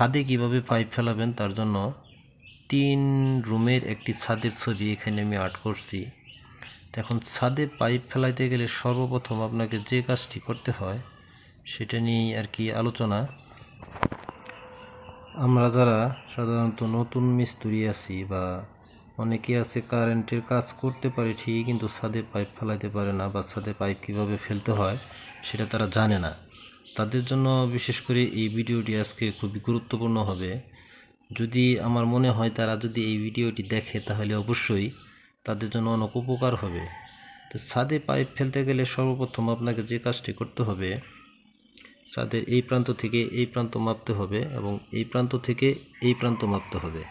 ছাদে কীভাবে পাইপ ফেলাবেন তার জন্য তিন রুমের একটি ছাদের ছবি এখানে আমি আর্ট করছি। এখন ছাদে পাইপ ফেলাইতে গেলে সর্বপ্রথম আপনাকে যে কাজটি করতে হয় সেটা নিয়েই আর কি আলোচনা। আমরা যারা সাধারণত নতুন মিস্ত্রি আছি বা অনেকে আছে কারেন্টের কাজ করতে পারে ঠিকই, কিন্তু ছাদে পাইপ ফেলাইতে পারে না বা ছাদে পাইপ কীভাবে ফেলতে হয় সেটা তারা জানে না। তাদের জন্য বিশেষ করে এই ভিডিওটি আজকে খুবই গুরুত্বপূর্ণ হবে। যদি আমার মনে হয় তারা যদি এই ভিডিওটি দেখে, তাহলে অবশ্যই তাদের জন্য অনেক উপকার হবে। তো ছাদে পাইপ ফেলতে গেলে সর্বপ্রথম আপনাকে যে কাজটি করতে হবে, ছাদের এই প্রান্ত থেকে এই প্রান্ত মাপতে হবে এবং এই প্রান্ত থেকে এই প্রান্ত মাপতে হবে।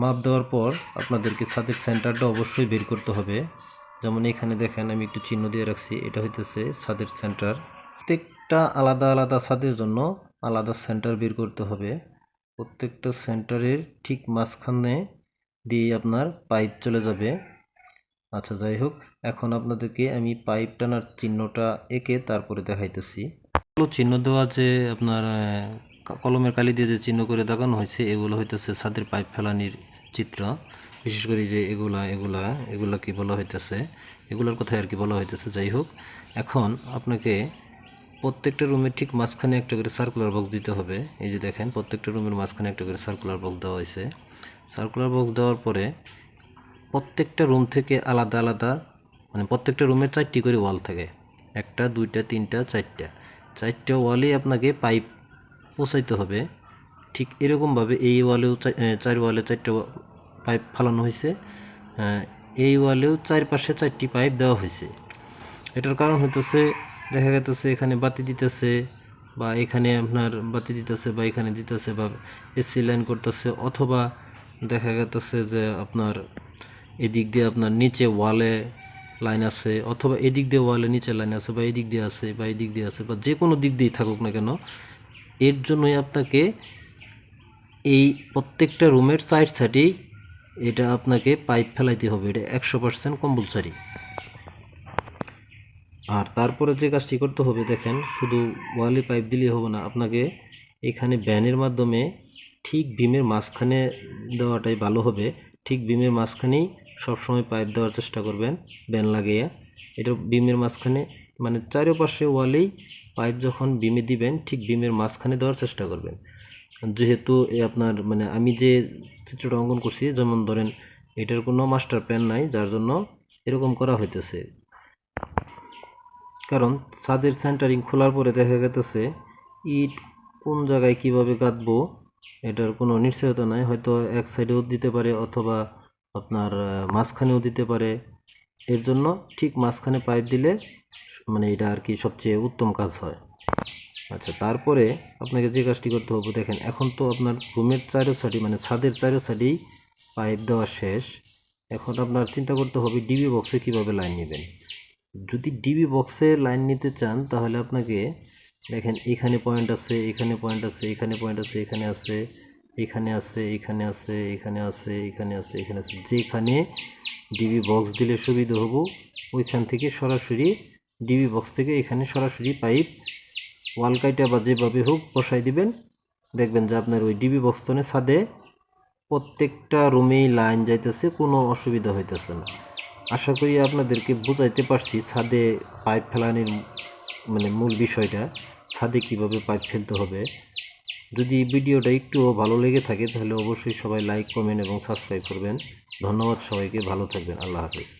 মাপ দেওয়ার পর আপনাদেরকে ছাদের সেন্টারটা অবশ্যই বের করতে হবে। যেমন এখানে দেখেন, আমি একটু চিহ্ন দিয়ে রাখছি, এটা হইতেছে ছাদের সেন্টার। প্রত্যেকটা আলাদা আলাদা ছাদের জন্য আলাদা সেন্টার বের করতে হবে। প্রত্যেকটা সেন্টারের ঠিক মাঝখানে দিয়ে আপনার পাইপ চলে যাবে। আচ্ছা যাই হোক, এখন আপনাদেরকে আমি পাইপ টানার চিহ্নটা এঁকে তারপরে দেখাইতেছি। চিহ্ন দেওয়া যে আপনার কলমের কালি দিয়ে যে চিহ্ন করে দেখানো হয়েছে, এগুলো হইতেছে ছাদের পাইপ ফেলানির চিত্র। বিশেষ করে যে এগুলা এগুলা এগুলা কি বলা হইতেছে? এগুলোর কথাই আর কি বলা হইতেছে। যাই হোক, এখন আপনাকে প্রত্যেকটা রুমের ঠিক মাঝখানে একটা করে সার্কুলার বক্স দিতে হবে। এই যে দেখেন, প্রত্যেকটা রুমের মাঝখানে একটা করে সার্কুলার বক্স দেওয়া হয়েছে। সার্কুলার বক্স দেওয়ার পরে প্রত্যেকটা রুম থেকে আলাদা আলাদা মানে প্রত্যেকটা রুমে চারটি করে ওয়াল থাকে। একটা, দুইটা, তিনটা, চারটা। চারটা ওয়ালে আপনাকে পাইপ পৌঁছাইতে হবে। ঠিক এরকমভাবে এই ওয়ালেও চার ওয়ালে চারটা পাইপ ফালানো হয়েছে। এই ওয়ালেও চারপাশে চারটি পাইপ দেওয়া হয়েছে। এটার কারণ হইতেছে দেখা গেতেছে এখানে বাতি দিতেছে, বা এখানে আপনার বাতি দিতেছে, বা এখানে দিতেছে, বা এসি লাইন করতেছে, অথবা দেখা গেতেছে যে আপনার এদিক দিয়ে আপনার নিচে ওয়ালে লাইন আছে, অথবা এদিক দিয়ে ওয়ালে নিচে লাইন আছে, বা এদিক দিয়ে আছে, বা এদিক দিয়ে আছে, বা যে কোনো দিক দিয়েই থাকুক না কেন, এর জন্যই আপনাকে এই প্রত্যেকটা রুমের সাইড সাইডেই এটা আপনাকে পাইপ ফেলাইতে হবে, এটা একশো পার্সেন্ট কম্পালসারি। আর তারপরে যে কাজটি করতে হবে, দেখেন, শুধু ওয়ালে পাইপ দিলেই হবে না, আপনাকে এখানে ব্যানের মাধ্যমে ঠিক বিমের মাঝখানে দেওয়াটাই ভালো হবে। ঠিক বিমের মাঝখানেই সবসময় পাইপ দেওয়ার চেষ্টা করবেন, ব্যান লাগিয়ে। এটা বিমের মাঝখানে মানে চারপাশে ওয়ালেই পাইপ যখন বিমে দিবেন, ঠিক বিমের মাঝখানে দেওয়ার চেষ্টা করবেন। যেহেতু এ আপনার মানে আমি যে চিত্রটা অঙ্কন করছি, যেমন ধরেন, এটার কোনো মাস্টার প্ল্যান নাই, যার জন্য এরকম করা হইতেছে। কারণ ছাদের সেন্টারিং খোলার পরে দেখা গেতেছে, ইট কোন জায়গায় কীভাবে গাঁথবো এটার কোনো নিশ্চয়তা নাই। হয়তো এক সাইডেও দিতে পারে অথবা আপনার মাঝখানেও দিতে পারে। এর জন্য ঠিক মাঝখানে পাইপ দিলে মানে এটা আর কি সবচেয়ে উত্তম কাজ হয়। আচ্ছা তারপরে আপনাকে যে কাজটি করতে হবে, দেখেন, এখন তো আপনার রুমের চারো সাইডে মানে ছাদের চারো সাইডেই পাইপ দেওয়া শেষ। এখন আপনার চিন্তা করতে হবে ডিবি বক্সে কীভাবে লাইন নেবেন? যদি ডিবি বক্সে লাইন নিতে চান, তাহলে আপনাকে দেখেন এখানে পয়েন্ট আছে, এখানে পয়েন্ট আছে, এখানে পয়েন্ট আছে, এখানে আছে এখানে আছে এখানে আছে এখানে আছে এখানে আছে এখানে আছে। যেখানে ডিবি বক্স দিলে সুবিধা হব, ওইখান থেকে সরাসরি ডিবি বক্স থেকে এখানে সরাসরি পাইপ ওয়াল কাইটা বা যেভাবে হোক বসাই দিবেন। দেখবেন যে আপনার ওই ডিবি বক্সটনে ছাদে প্রত্যেকটা রুমেই লাইন যাইতেছে, কোনো অসুবিধা হইতেছে না। আশা করি আপনাদেরকে বোঝাইতে পারছি ছাদে পাইপ ফেলানির মানে মূল বিষয়টা, ছাদে কীভাবে পাইপ ফেলতে হবে। যদি ভিডিওটা একটুও ভালো লেগে থাকে, তাহলে অবশ্যই সবাই লাইক, কমেন্ট এবং সাবস্ক্রাইব করবেন। ধন্যবাদ সবাইকে, ভালো থাকবেন, আল্লাহ হাফিজ।